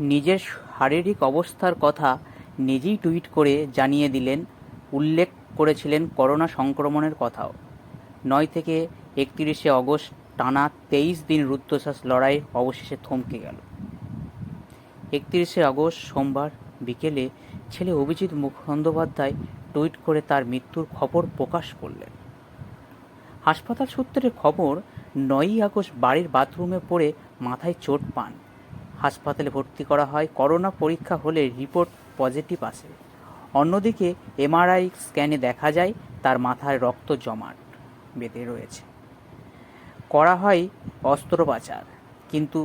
নিজের শারীরিক অবস্থার কথা নিজেই টুইট করে জানিয়ে দিলেন, উল্লেখ করেছিলেন করোনা সংক্রমণের কথাও। নয় থেকে একত্রিশে অগস্ট টানা তেইশ দিন রুদ্ধশ্বাস লড়াই অবশেষে থমকে গেল। একত্রিশে আগস্ট সোমবার বিকেলে ছেলে অভিজিৎ মুখোপাধ্যায় টুইট করে তার মৃত্যুর খবর প্রকাশ করলেন। হাসপাতাল সূত্রের খবর, নয়ই আগস্ট বাড়ির বাথরুমে পড়ে মাথায় চোট পান। হাসপাতালে ভর্তি করা হয়। করোনা পরীক্ষা হলে রিপোর্ট পজিটিভ আসে। অন্যদিকে এমআরআই স্ক্যানে দেখা যায়, তার মাথায় রক্ত জমাট বেঁধে রয়েছে। করা হয় অস্ত্রোপচার, কিন্তু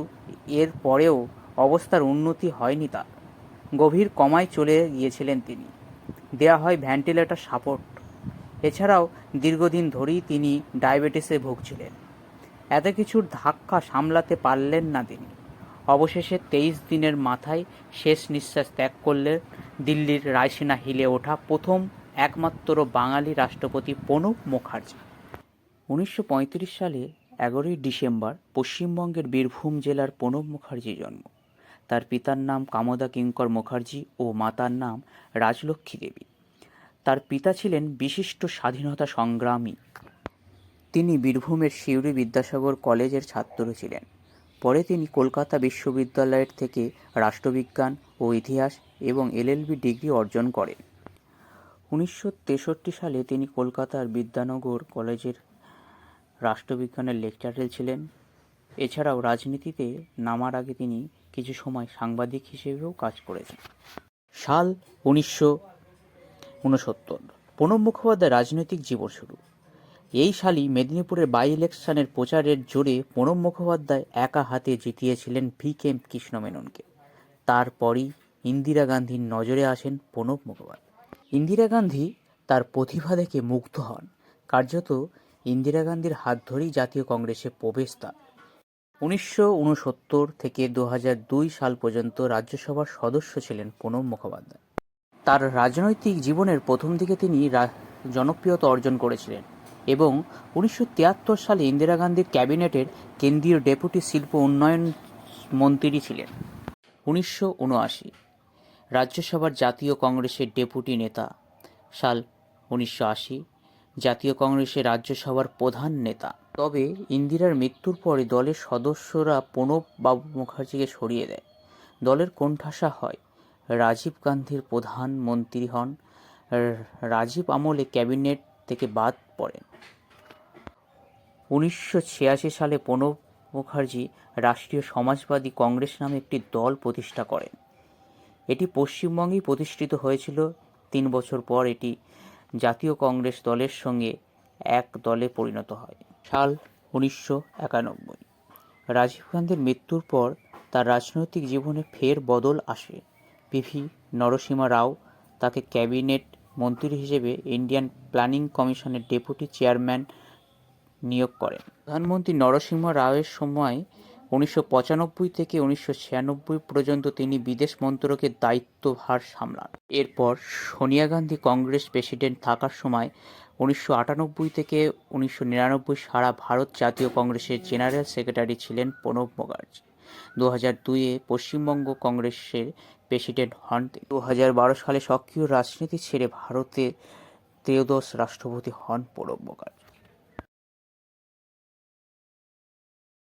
এর পরেও অবস্থার উন্নতি হয়নি তার। গভীর কমায় চলে গিয়েছিলেন তিনি। দেয়া হয় ভেন্টিলেটর সাপোর্ট। এছাড়াও দীর্ঘদিন ধরেই তিনি ডায়াবেটিসে ভুগছিলেন। এত কিছুর ধাক্কা সামলাতে পারলেন না তিনি। অবশেষে তেইশ দিনের মাথায় শেষ নিঃশ্বাস ত্যাগ করলেন দিল্লির রায়সিনা হিলে ওঠা প্রথম একমাত্র বাঙালি রাষ্ট্রপতি প্রণব মুখার্জি। উনিশশো পঁয়ত্রিশ সালে এগারোই ডিসেম্বর পশ্চিমবঙ্গের বীরভূম জেলার প্রণব মুখার্জি জন্ম। তার পিতার নাম কামদা কিঙ্কর মুখার্জি ও মাতার নাম রাজলক্ষ্মী দেবী। তার পিতা ছিলেন বিশিষ্ট স্বাধীনতা সংগ্রামী। তিনি বীরভূমের সিউড়ি বিদ্যাসাগর কলেজের ছাত্র ছিলেন। পরে তিনি কলকাতা বিশ্ববিদ্যালয়ের থেকে রাষ্ট্রবিজ্ঞান ও ইতিহাস এবং এলএলবি ডিগ্রি অর্জন করেন। উনিশশো তেষট্টি সালে তিনি কলকাতার বিদ্যানগর কলেজের রাষ্ট্রবিজ্ঞানের লেকচারার ছিলেন। এছাড়াও রাজনীতিতে নামার আগে তিনি কিছু সময় সাংবাদিক হিসেবেও কাজ করেছেন। সাল উনিশশো উনসত্তর। প্রণব মুখোপাধ্যায় রাজনৈতিক জীবন শুরু। এই সালই মেদিনীপুরের বাই ইলেকশনের প্রচারের জোরে প্রণব মুখোপাধ্যায় একা হাতে জিতিয়েছিলেন ভি কে কৃষ্ণ মেননকে তারপরই ইন্দিরা গান্ধীর নজরে আসেন প্রণব মুখোপাধ্যায়। ইন্দিরা গান্ধী তার প্রতিভা দেখে মুগ্ধ হন। কার্যত ইন্দিরা গান্ধীর হাত ধরেই জাতীয় কংগ্রেসে প্রবেশ তার। উনিশশো উনসত্তর থেকে দু সাল পর্যন্ত রাজ্যসভার সদস্য ছিলেন প্রণব মুখোপাধ্যায়। তার রাজনৈতিক জীবনের প্রথম দিকে তিনি জনপ্রিয়তা অর্জন করেছিলেন। এবং উনিশশো তিয়াত্তর সালে ইন্দিরা গান্ধীর ক্যাবিনেটের কেন্দ্রীয় ডেপুটি শিল্প উন্নয়ন মন্ত্রী ছিলেন। উনিশশো উনআশি, রাজ্যসভার জাতীয় কংগ্রেসের ডেপুটি নেতা। সাল উনিশশো আশি, জাতীয় কংগ্রেসের রাজ্যসভার প্রধান নেতা। তবে ইন্দিরার মৃত্যুর পরে দলের সদস্যরা প্রণব বাবু মুখার্জিকে সরিয়ে দেয়। দলের কোণঠাসা হয়, রাজীব গান্ধীর প্রধানমন্ত্রী হন। রাজীব আমলে ক্যাবিনেট থেকে বাদ পড়েন। উনিশশো ছিয়াশি সালে প্রণব মুখার্জি রাষ্ট্রীয় সমাজবাদী কংগ্রেস নামে একটি দল প্রতিষ্ঠা করেন। এটি পশ্চিমবঙ্গেই প্রতিষ্ঠিত হয়েছিল। তিন বছর পর এটি জাতীয় কংগ্রেস দলের সঙ্গে এক দলে পরিণত হয়। সাল উনিশশো একানব্বই। রাজীব গান্ধীর মৃত্যুর পর তার রাজনৈতিক জীবনে ফের বদল আসে। পিভি নরসিমা রাও তাকে ক্যাবিনেট মন্ত্রী হিসেবে ইন্ডিয়ান প্ল্যানিং কমিশনের ডেপুটি চেয়ারম্যান নিয়োগ করেন। প্রধানমন্ত্রী নরসিংহ রাওয়ের সময় উনিশশো পঁচানব্বই থেকে উনিশশো ছিয়ানব্বই পর্যন্ত তিনি বিদেশ মন্ত্রকের দায়িত্বভার সামলান। এরপর সোনিয়া গান্ধী কংগ্রেস প্রেসিডেন্ট থাকার সময় উনিশশো আটানব্বই থেকে উনিশশো নিরানব্বই সারা ভারত জাতীয় কংগ্রেসের জেনারেল সেক্রেটারি ছিলেন প্রণব মুখার্জি। দু হাজার দুইয়ে পশ্চিমবঙ্গ কংগ্রেসের প্রেসিডেন্ট হন দু হাজার বারো সালে সক্রিয় রাজনীতি ছেড়ে ভারতের ত্রয়োদশ রাষ্ট্রপতি হন প্রণব মুখার্জি।